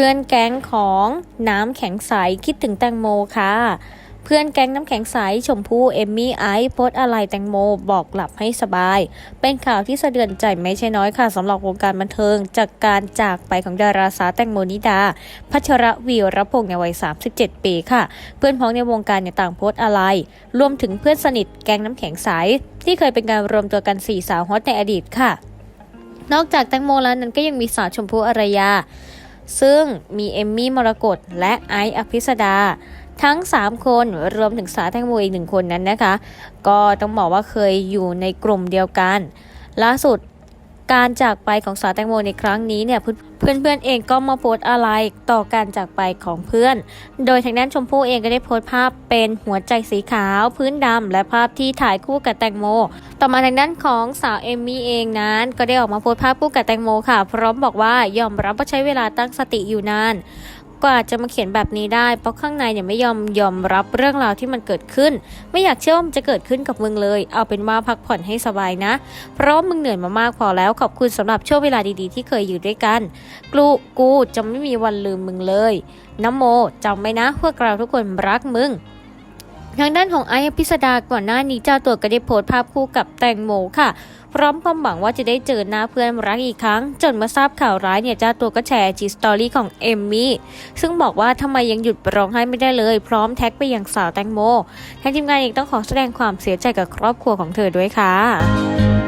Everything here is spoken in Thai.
พื่อนแก๊งของน้ำแข็งใสคิดถึงแตงโมค่ะ เพื่อนแก๊งน้ำแข็งใสชมพู่เอมมี่ไอซ์โพสอะไรแตงโมบอกหลับให้สบาย เป็นข่าวที่สะเทือนใจไม่ใช่น้อยค่ะสำหรับวงการบันเทิง จากการจากไปของดาราสาวแตงโมนิดา พัชระวีรพงษ์ในวัย 37 ปีค่ะ เพื่อนพ้องในวงการเนี่ยต่างโพสอะไร รวมถึงเพื่อนสนิทแก๊งน้ำแข็งใสที่เคยเป็นการรวมตัวกันสี่สาวฮอตในอดีตค่ะ นอกจากแตงโมแล้วนั้นก็ยังมีสาวชมพู่อารยา ซึ่งมีเอมมี่มรกตและไอซ์อภิสดา ทั้ง 3 คนรวมถึงสาแตงโมอีกหนึ่งคนนั้นนะคะ ก็ต้องบอกว่าเคยอยู่ในกลุ่มเดียวกัน ล่าสุด การจากไปของสาวแตงโมในครั้งนี้เนี่ยเพื่อนเพื่อนเองก็มาโพสอะไรต่อการจากไปของเพื่อน โดยทางด้านชมพู่เองก็ได้โพสภาพเป็นหัวใจสีขาว พื้นดำและภาพที่ถ่ายคู่กับแตงโม ต่อมาทางด้านของสาวเอมมี่เองนั้น ก็ได้ออกมาโพสภาพคู่กับแตงโมค่ะ พร้อมบอกว่ายอมรับว่าใช้เวลาตั้งสติอยู่นาน กว่าจะมาเขียนแบบนี้ได้ เพราะข้างในเนี่ยไม่ยอมยอมรับเรื่องราวที่มันเกิดขึ้น ไม่อยากเชื่อว่ามันจะเกิดขึ้นกับมึงเลย เอาเป็นว่าพักผ่อนให้สบายนะ เพราะมึงเหนื่อยมามากพอแล้วขอบคุณสำหรับช่วงเวลาดีๆ ที่เคยอยู่ด้วยกันกูกูจะไม่มีวันลืมมึงเลยน้ำโมจำไว้นะพวกเราทุกคนรักมึง ทางด้านของไอซ์อภิสดาก่อนหน้านี้เจ้าตัวก็ได้โพสต์ภาพคู่กับแตงโมค่ะ พร้อมความหวังว่าจะได้เจอหน้าเพื่อนรักอีกครั้ง จนมาทราบข่าวร้ายเนี่ยเจ้าตัวก็แชร์จีสตอรี่ของเอมมี่ซึ่งบอกว่าทำไมยังหยุดร้องไห้ไม่ได้เลย พร้อมแท็กไปยังสาวแตงโมทางทีมงานเองต้องขอแสดงความเสียใจกับครอบครัวของเธอด้วยค่ะ